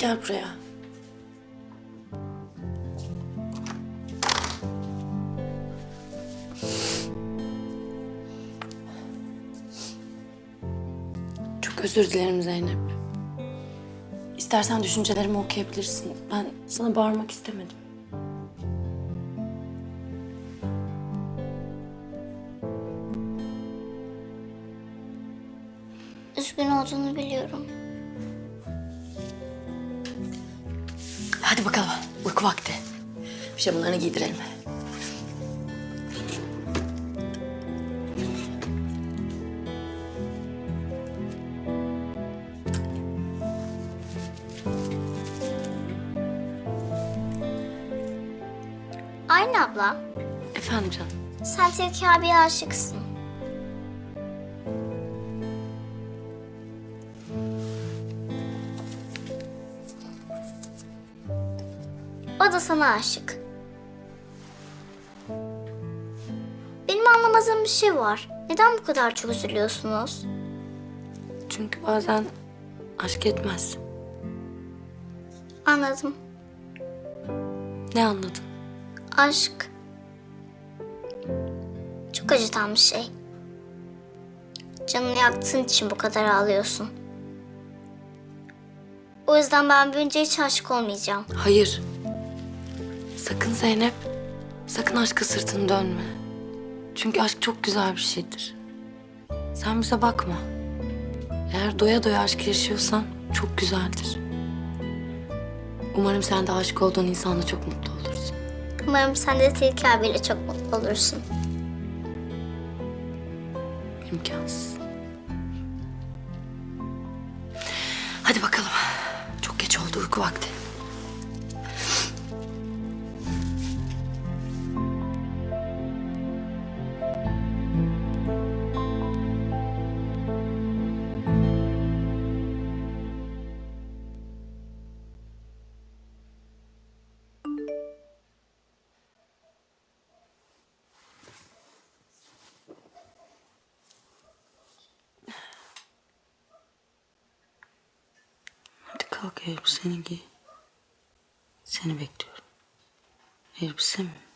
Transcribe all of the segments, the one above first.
Gel buraya. Çok özür dilerim Zeynep. İstersen düşüncelerimi okuyabilirsin. Ben sana bağırmak istemedim. Üzgün olduğunu biliyorum. Hadi bakalım. Uyku vakti. Pijamalarını giydirelim. Aynı abla. Efendim canım. Sen Tilki abiye aşıksın. Da sana aşık. Benim anlamadığım bir şey var. Neden bu kadar çok üzülüyorsunuz? Çünkü bazen aşk etmez. Anladım. Ne anladın? Aşk çok acıtan bir şey. Canını yaktığın için bu kadar ağlıyorsun. O yüzden ben büyünce hiç aşık olmayacağım. Hayır. Sakın Zeynep. Sakın aşka sırtını dönme. Çünkü aşk çok güzel bir şeydir. Sen bize bakma. Eğer doya doya aşk yaşıyorsan çok güzeldir. Umarım sen de aşık olduğun insanla çok mutlu olursun. Umarım sen de Tilki abiyle çok mutlu olursun. İmkansız. Hadi bakalım. Çok geç oldu uyku vakti. Kalk elbiseni giy. Seni bekliyorum. Elbise mi?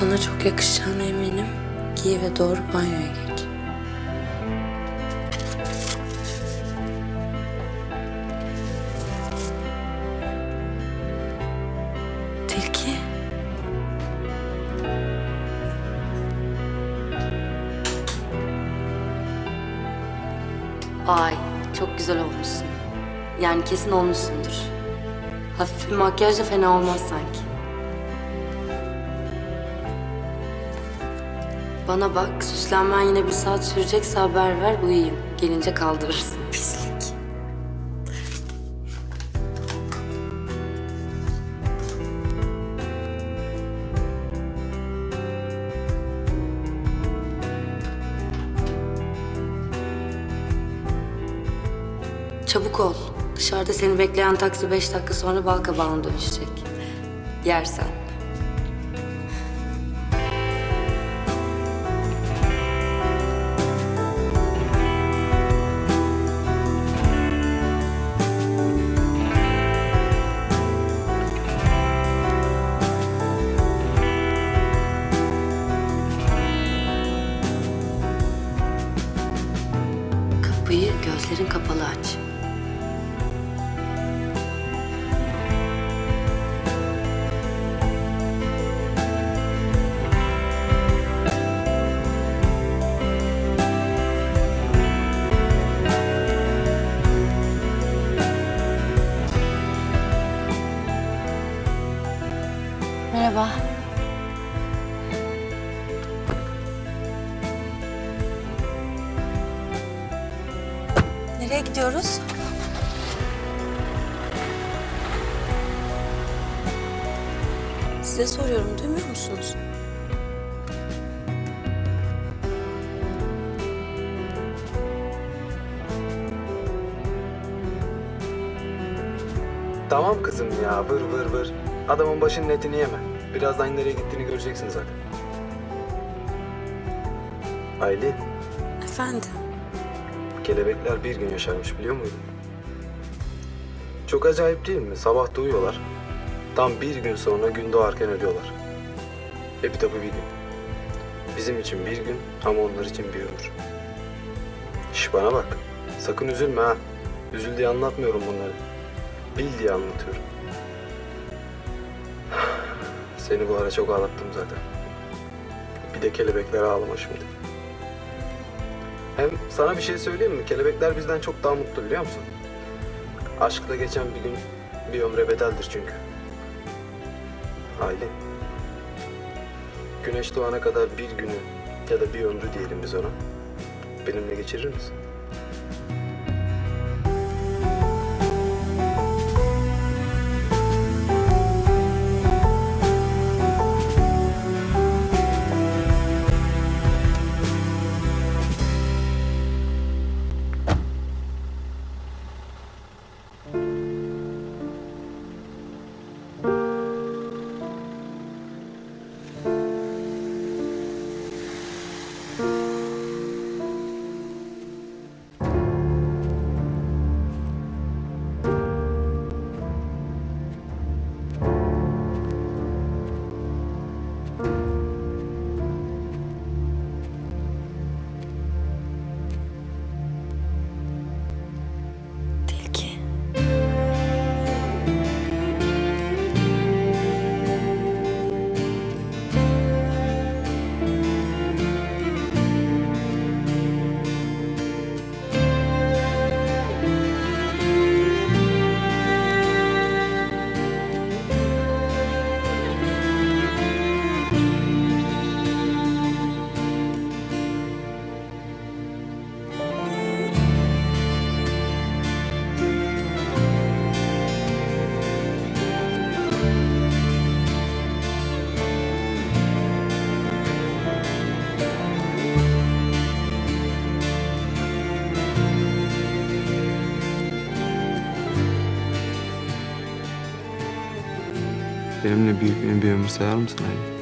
Sana çok yakışacağına eminim. Giy ve doğru banyoya geç. Tilki. Ay çok güzel olmuşsun. Yani kesin olmuşsundur. Hafif bir makyaj da fena olmaz sanki. Bana bak, süslenmen yine bir saat sürecekse haber ver, uyuyayım. Gelince kaldırırsın. Pislik. Çabuk ol. Dışarıda seni bekleyen taksi beş dakika sonra Balkabağ'a dönüşecek. Yersen. Gidiyoruz? Size soruyorum, duymuyor musunuz? Tamam kızım ya vır vır vır. Adamın başının etini yeme. Birazdan nereye gittiğini göreceksin zaten. Aylin, Efendim? Kelebekler bir gün yaşarmış biliyor muydun? Çok acayip değil mi? Sabah doğuyorlar. Tam bir gün sonra gün doğarken ölüyorlar. Bir tabi bir gün. Bizim için bir gün ama onlar için bir ömür. Şş bana bak. Sakın üzülme ha. Üzül diye anlatmıyorum bunları. Bil diye anlatıyorum. Seni bu ara çok ağlattım zaten. Bir de kelebekler ağlama şimdi. Hem sana bir şey söyleyeyim mi? Kelebekler bizden çok daha mutlu biliyor musun? Aşkla geçen bir gün bir ömre bedeldir çünkü. Aylin. Güneş doğana kadar bir günü ya da bir ömrü diyelim biz ona. Benimle geçirir misin? Benimle günü bir ömür sayar mısın Aylin?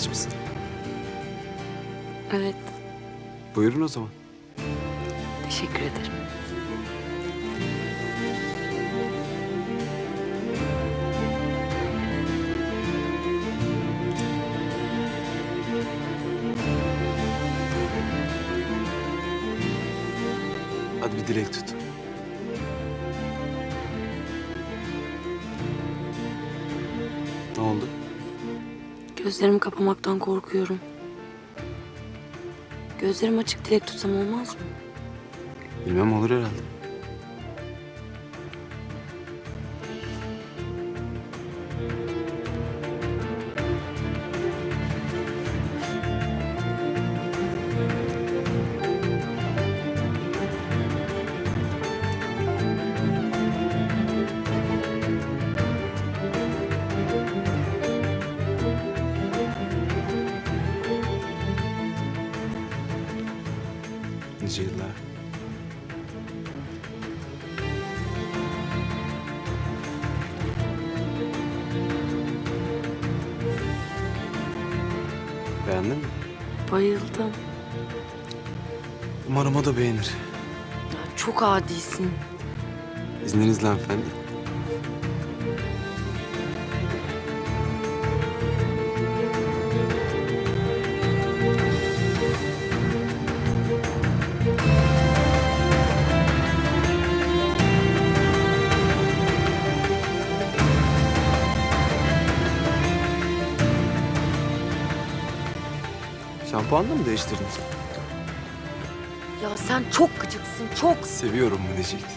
Aç mısın? Evet. Buyurun o zaman. Teşekkür ederim. Hadi bir dilek tut. Gözlerimi kapamaktan korkuyorum. Gözlerim açık dilek tutsam olmaz mı? Bilmem olur herhalde. Bayıldım. Umarım o da beğenir. Ya çok adisin. İzninizle hanımefendi. Şampuanla mı değiştirdin? Ya sen çok gıcıksın, çok. Seviyorum diyecektin.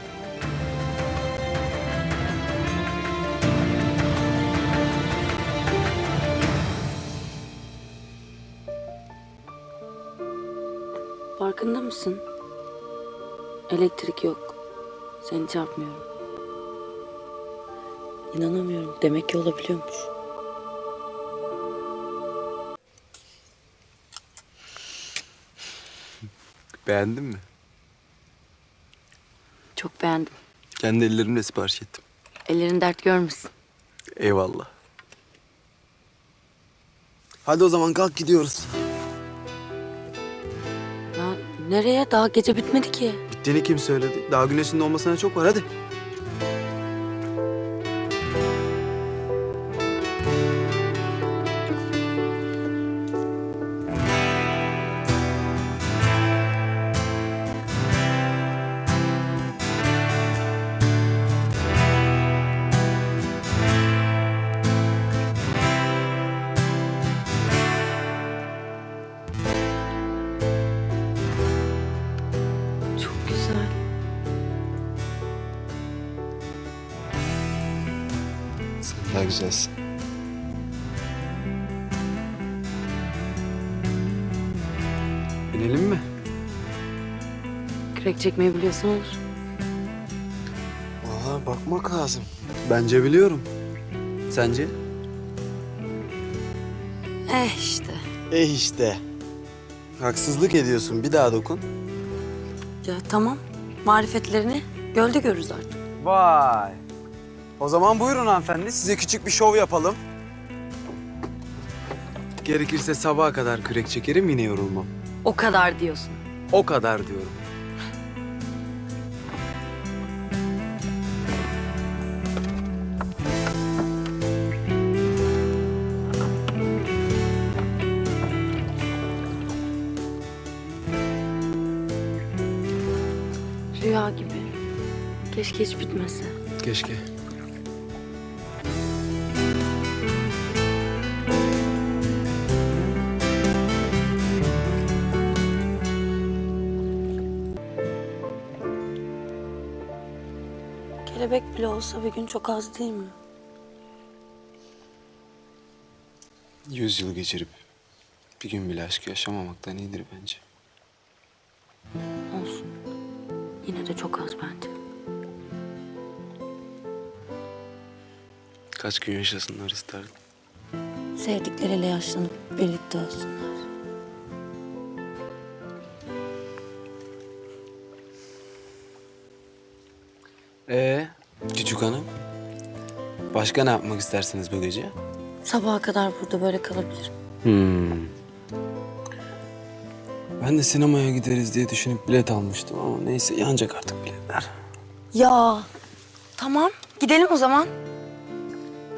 Farkında mısın? Elektrik yok. Seni çarpmıyorum. İnanamıyorum. Demek ki olabiliyormuş. Beğendin mi? Çok beğendim. Kendi ellerimle sipariş ettim. Ellerin dert görmesin. Eyvallah. Hadi o zaman kalk gidiyoruz. Ya nereye? Daha gece bitmedi ki. Bittiğini kim söyledi? Daha güneşin doğmasına çok var hadi. Güzelsin. Binelim mi? Kürek çekmeyi biliyorsan olur. Valla bakmak lazım. Bence biliyorum. Sence? Eh işte. Eh işte. Haksızlık ediyorsun. Bir daha dokun. Ya tamam. Marifetlerini gölde görürüz artık. Vay. O zaman buyurun hanımefendi. Size küçük bir şov yapalım. Gerekirse sabaha kadar kürek çekerim yine yorulmam. O kadar diyorsun. O kadar diyorum. Rüya gibi. Keşke hiç bitmese. Keşke. Kelebek bile olsa bir gün çok az değil mi? Yüz yıl geçirip bir gün bile aşk yaşamamaktan iyidir bence. Olsun. Yine de çok az bence. Kaç gün yaşasınlar isterdim. Sevdikleriyle yaşlanıp birlikte olsunlar. Başka ne yapmak istersiniz bu gece? Sabaha kadar burada böyle kalabilirim. Hmm. Ben de sinemaya gideriz diye düşünüp bilet almıştım ama neyse yanacak artık biletler. Ya tamam gidelim o zaman.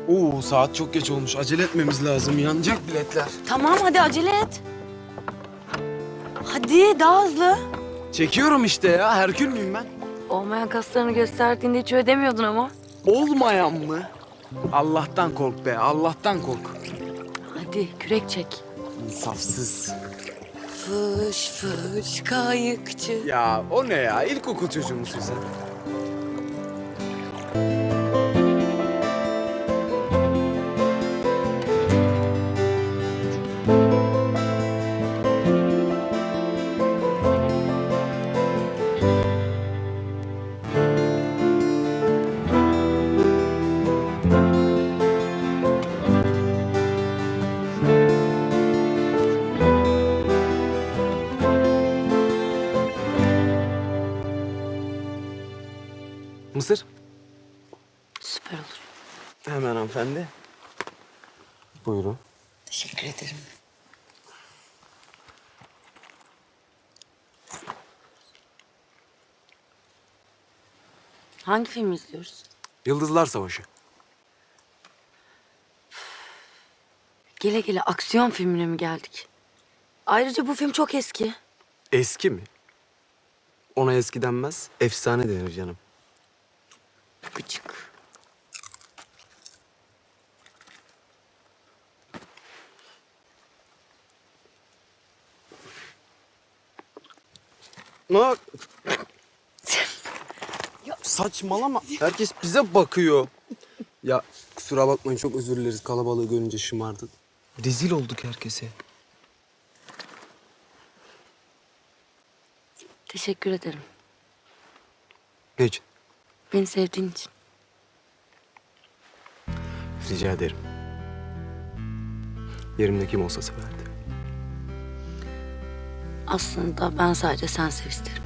Oo saat çok geç olmuş. Acele etmemiz lazım. Yanacak biletler. Tamam hadi acele et. Hadi daha hızlı. Çekiyorum işte ya. Herkül müyüm ben? Olmayan kaslarını gösterdiğinde hiç ödemiyordun ama. Olmayan mı? Allah'tan kork be. Allah'tan kork. Hadi kürek çek. İnsafsız. Fış fış kayıkçı. Ya o ne ya? İlkokul çocuğu musun sen? Hanımefendi. Buyurun. Teşekkür ederim. Hangi filmi izliyoruz? Yıldızlar Savaşı. Gele gele aksiyon filmine mi geldik? Ayrıca bu film çok eski. Eski mi? Ona eski denmez, efsane denir canım. Gıcık. Ne? Saçmalama. Herkes bize bakıyor. Ya kusura bakmayın çok özür dileriz kalabalığı görünce şımardık. Rezil olduk herkese. Teşekkür ederim. Ne için? Beni sevdiğin için. Rica ederim. Yerimde kim olsa severdi. Aslında ben sadece sen sev isterim.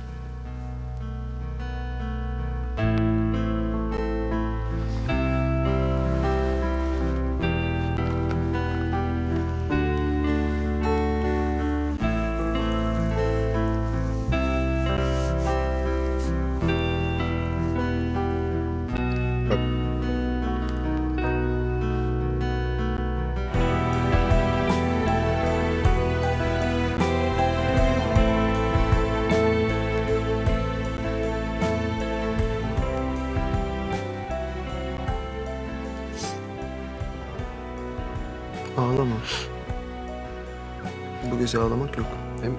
Ağlama. Bu gece ağlamak yok. Hem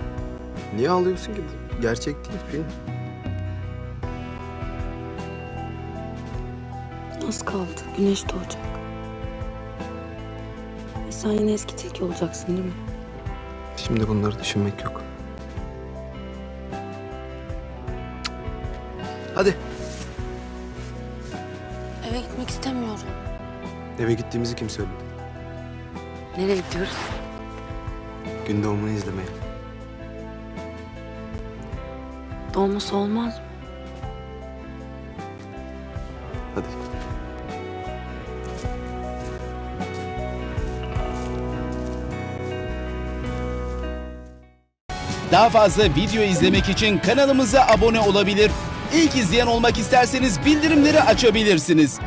niye ağlıyorsun ki? Bu gerçek değil film. Az kaldı. Güneş doğacak. E sen yine eski tilki olacaksın değil mi? Şimdi bunları düşünmek yok. Hadi. Eve gitmek istemiyorum. Eve gittiğimizi kim söyledi? Nereye gidiyoruz? Gün doğumunu izlemeye. Dolması olmaz mı? Hadi. Daha fazla video izlemek için kanalımıza abone olabilir. İlk izleyen olmak isterseniz bildirimleri açabilirsiniz.